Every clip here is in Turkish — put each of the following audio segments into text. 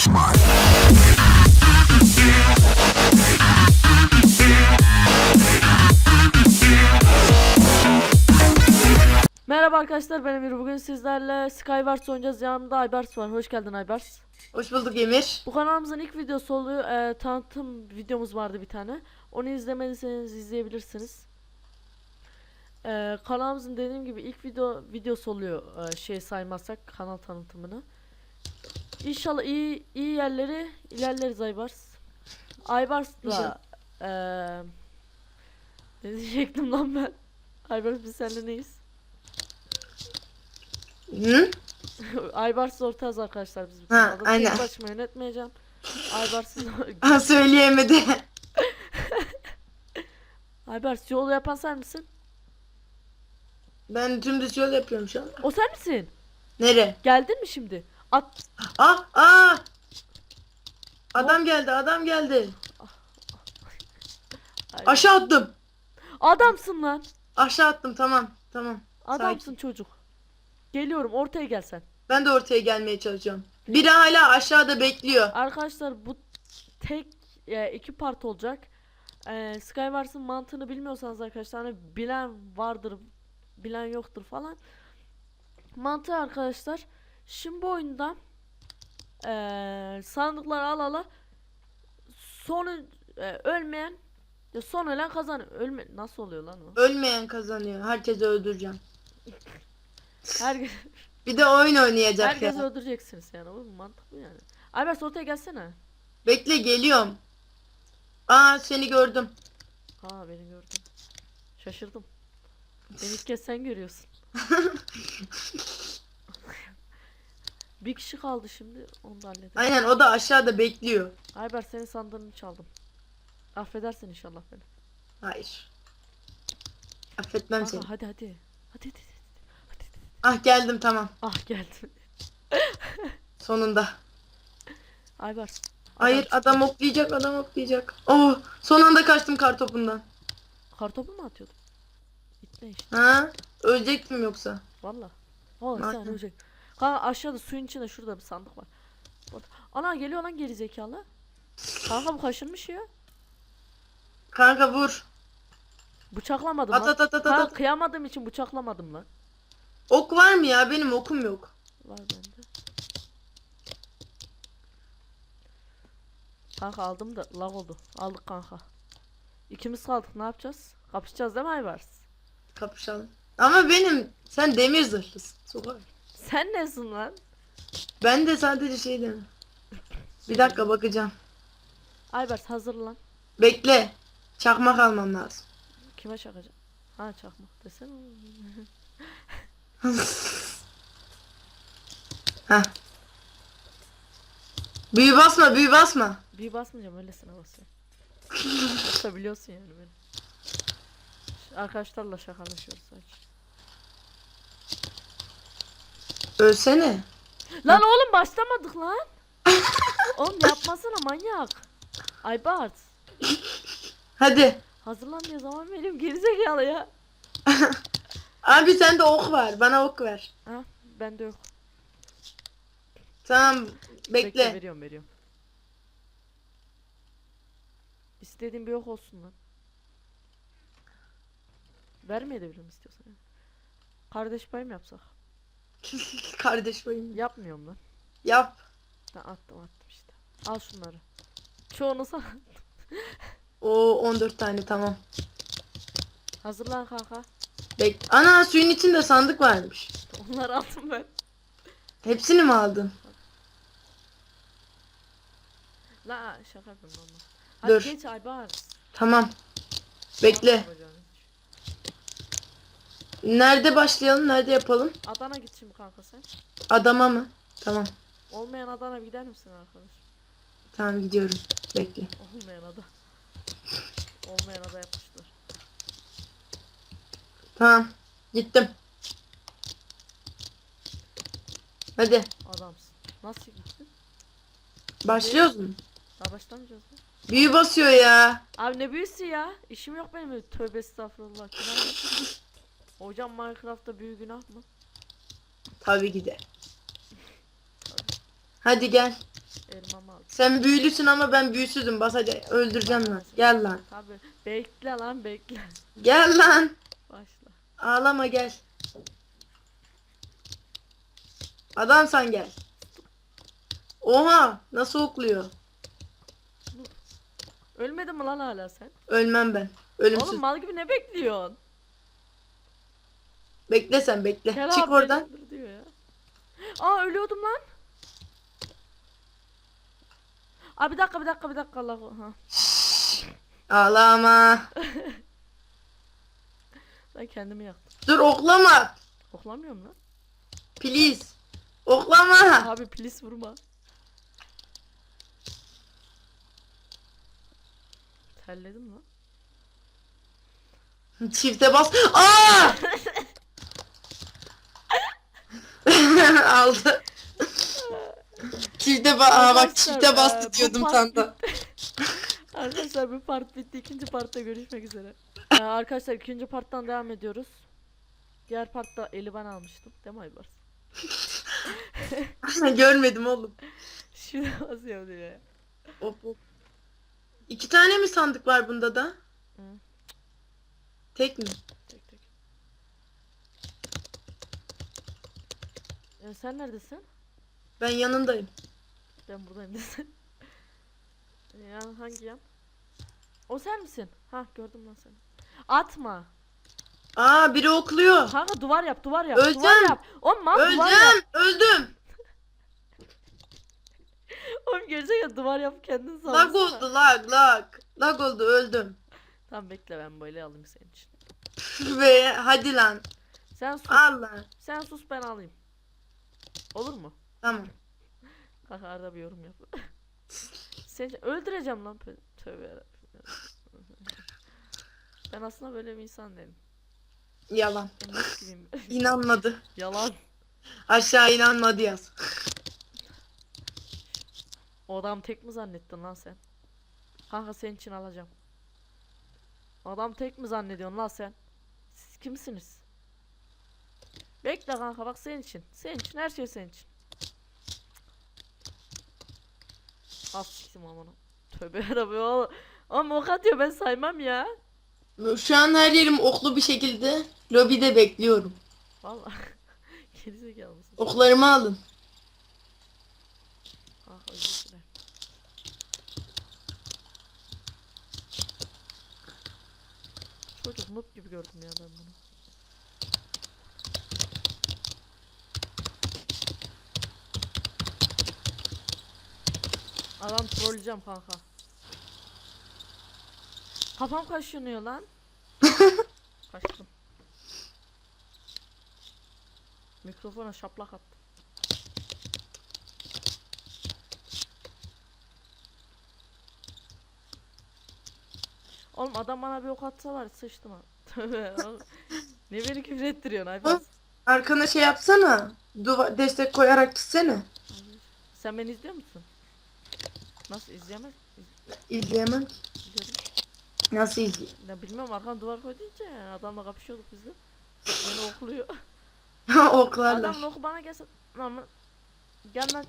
Başmar. Merhaba arkadaşlar ben Emir. Bugün sizlerle Skywars oynayacağız. Yanımda Aybars var. Hoş geldin Aybars. Hoş bulduk Emir. Bu kanalımızın ilk videosu oluyor. Ee, tanıtım videomuz vardı bir tane. Onu izlemediyseniz izleyebilirsiniz. Ee, kanalımızın dediğim gibi ilk video videosu oluyor. ee, şey saymazsak kanal tanıtımını. İnşallah iyi iyi yerleri ilerleriz Aybars. Aybars da İnşallah. ee, ne diyecektim lan ben? Aybars biz seninle neyiz? Hı? Aybars ortağız arkadaşlar biz. Ha. Tek aynen. başıma yönetmeyeceğim. Aybars'ın Ha, söyleyemedi. Aybars yolu yapan sen misin? ben dümdüz yol yapıyorum şu an. O sen misin? Nere? Geldin mi şimdi? At. Ah ah. Adam geldi adam geldi. Ay, Aşağı attım. Adamsın lan. Aşağı attım tamam tamam. Adamsın çocuk. Geliyorum ortaya gel sen. Ben de ortaya gelmeye çalışıyorum. Biri hala aşağıda bekliyor. Arkadaşlar bu tek e, iki part olacak. E, Skywars'ın mantığını bilmiyorsanız arkadaşlar hani bilen vardır, bilen yoktur falan. Mantığı arkadaşlar. Şimdi bu oyunda e, sandıkları al ala sonu e, ölmeyen ya son ölen kazanıyor. Ölme nasıl oluyor lan o? Ölmeyen kazanıyor. Herkesi öldüreceğim. Herkes Bir de oyun oynayacak herkesi ya. öldüreceksiniz yani. Bu mantıklı yani. Albert ortaya gelsene. Bekle geliyorum. Aa seni gördüm. Ha beni gördün. Şaşırdım. Beni ilk kez sen görüyorsun. Bir kişi kaldı şimdi. Onu da halledelim. Aynen o da aşağıda bekliyor. Ayber senin sandığını çaldım. Affedersin inşallah beni. Hayır. Affetmem seni. Kanka hadi hadi. Hadi hadi. hadi. Ah geldim tamam. Ah geldi. Sonunda. Ayber. Hayır adam oklayacak adam oklayacak. Oh son anda kaçtım kar topundan. Kartopu mu atıyordun? Gitme işte. Ha? Ölecektim yoksa. Valla. Valla sen Aynen. ölecek. Kanka aşağıda suyun içinde şurada bir sandık var. Bak. Ana geliyor lan geri zekalı. Kanka bu kaşınmış ya. Kanka vur. Bıçaklamadım At lan. at at at Kanka at. kıyamadığım için bıçaklamadım lan. Ok var mı ya? Benim okum yok. Var bende. Kanka aldım da lag oldu. Aldık kanka. İkimiz kaldık ne yapacağız? Kapışacağız değil mi Aybars? Kapışalım. Ama benim sen demir zırhlısın. Sokar. Sen nesin lan? Ben de sadece şey demem. Bir dakika bakacağım. Aybars hazırlan. Bekle. Çakmak almam lazım. Kime çakacağım? Ha çakmak desene. Heh. Büyü basma büyü basma. Bir basmayacağım öylesine basıyorum. Yoksa biliyorsun yani beni. Arkadaşlarla şakalaşıyoruz sadece. Ölsene. Lan oğlum başlamadık lan. oğlum yapmasana manyak. Aybars. Hadi. Hazırlan diye zaman veriyorum gerizekalı ya. Abi sende ok var. Bana ok ver. Ha bende yok. Tamam. Bekle. veriyorum veriyorum. İstediğin bir yok olsun lan. Vermeyebilirim istiyorsan. Kardeş pay mı yapsak? Kardeş bayım. Yapmıyorum lan. Yap. Ben attım attım işte. Al şunları. Çoğunu sana. O 14 tane tamam. Hazırlan kanka. Bek. Ana suyun içinde sandık varmış. Onları aldım ben. Hepsini mi aldın? La şaka yapıyorum onunla. Hadi Dur. geç Aybars. Tamam. Bekle. Yapacağını. Nerede başlayalım? Nerede yapalım? Adana git şimdi kanka sen. Adama mı? Tamam. Olmayan Adana gider misin arkadaş? Tamam gidiyorum. Bekle. Olmayan ada. Olmayan ada yapmışlar. Tamam. Gittim. Hadi. Adamsın. Nasıl gittin? Başlıyoruz mu? Daha başlamayacağız mı? Büyü basıyor ya. Abi ne büyüsü ya? İşim yok benim. Tövbe estağfurullah. Günah? Hocam Minecraft'ta büyü günah mı? Tabii ki de. Hadi gel. Al. Sen büyülüsün ama ben büyüsüzüm. Bas hadi öldüreceğim lan. Gel lan. Tabi bekle lan bekle. Gel lan. Başla. Ağlama gel. Adam sen gel. Oha nasıl okluyor? Ölmedin mi lan hala sen? Ölmem ben. Ölümsüz. Oğlum mal gibi ne bekliyorsun? Bekle sen bekle. Gel Çık abi, oradan. beni öldür diyor ya. Aa ölüyordum lan. Aa bir dakika bir dakika bir dakika Allah ha. Ağlama. Ben kendimi yaktım. Dur oklama. Oklamıyorum lan. Please. Oklama. Abi please vurma. Terledim lan. Çifte bas. Aa! Aldı. Çifte bas. Aa bak Arkadaşlar, çifte eee, bastı bu diyordum part tam da. Arkadaşlar bir part bitti. ikinci partta görüşmek üzere. Ee, arkadaşlar ikinci parttan devam ediyoruz. Diğer partta eli ben almıştım. Değil mi Aybars? Görmedim oğlum. Şimdi basıyor diyor ya. Hop hop. İki tane mi sandık var bunda da? Hı. Tek mi? Tek tek. Ee, sen neredesin? Ben yanındayım. Ben buradayım desin. ya hangi yan? O sen misin? Ha gördüm lan seni. Atma. Aa biri okluyor. Kanka duvar yap duvar yap. Duvar Öleceğim. yap. Oğlum mal duvar yap. Öldüm. Oğlum gerçekten duvar yap kendin Lag savunsana. oldu lag lag. Lag oldu öldüm. Tamam bekle ben böyle alayım senin için. Ve hadi lan. Sen sus. Al lan. Sen sus ben alayım. Olur mu? Tamam. Kanka arada bir yorum yap. Seni öldüreceğim lan. Tö- Tövbe yarabbim. Ben aslında böyle bir insan değilim. Yalan. Ben nasıl gibiyim? İnanmadı. Yalan. Aşağı inanmadı yaz. O adam tek mi zannettin lan sen? Kanka senin için alacağım. Adam tek mi zannediyorsun lan sen? Siz kimsiniz? Bekle kanka bak senin için. Senin için her şey senin için. Az siktim amına. Tövbe yarabbim oğlum. Ama ok atıyor ben saymam ya. Şu an her yerim oklu bir şekilde. Lobide bekliyorum. Vallahi. Gerizekalı mısın? Oklarımı alın. Ah özür dilerim. Çocuk noob gibi gördüm ya ben bunu. Adam trolleyeceğim kanka. Kafam kaşınıyor lan. Kaçtım. Mikrofona şaplak attım. Oğlum adam bana bir ok atsa var sıçtım ha. Tövbe. Ne beni küfür ettiriyorsun Ayfaz? Arkana şey yapsana. Duva destek koyarak gitsene. Sen beni izliyor musun? Nasıl izleyemez? İz- İzleyemem. izliyorum. Nasıl izleyeyim? Ya bilmiyorum arkan duvar koy deyince yani adamla kapışıyorduk biz de. Beni okluyor. Oklarlar. Adamın oku bana gelsin. Ama gel lan.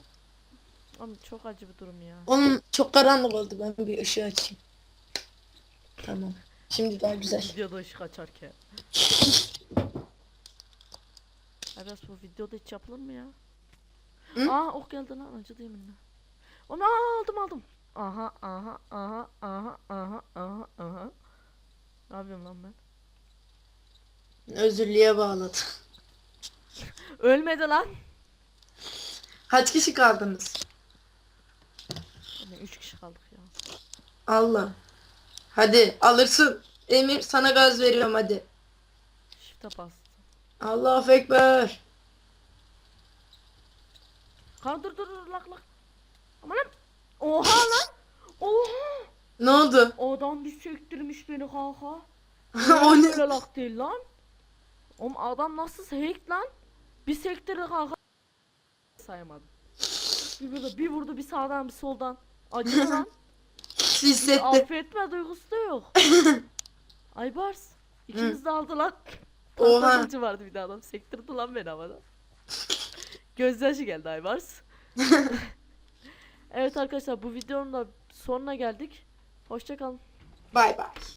Oğlum çok acı bir durum ya. Onun çok karanlık oldu. Ben bir ışığı açayım. Tamam. Şimdi daha güzel. Videoda ışık açarken. Evet bu videoda hiç yapılır mı ya? Hı? Aa ok geldi lan acıdı yeminle. Onu aa, aldım aldım. Aha aha aha aha aha aha aha. Ne yapıyorum lan ben? Özürlüğe bağladı. Ölmedi lan. Kaç kişi kaldınız? Ne 3 kişi kaldık ya. Allah. Hadi alırsın. Emir sana gaz veriyorum hadi. Shift'e bastım. Allahu Ekber. Kanka dur dur dur lak lak. Aman lan. Oha lan. Oha. Ne oldu? Adam bir söktürmüş beni kanka. o ne? Lak değil lan. Oğlum adam nasıl hack lan? Bir sektirdi kanka. Sayamadım. Bir vurdu, bir vurdu bir sağdan bir soldan. Acıyor lan. Hissetti. Affetme duygusu da yok. Aybars. İkimiz de aldı lan. Patlatıcı vardı bir de adam. Sektirdi lan beni havada. Gözyaşı geldi Aybars. Evet arkadaşlar bu videonun da sonuna geldik. Hoşçakalın. Bay bay.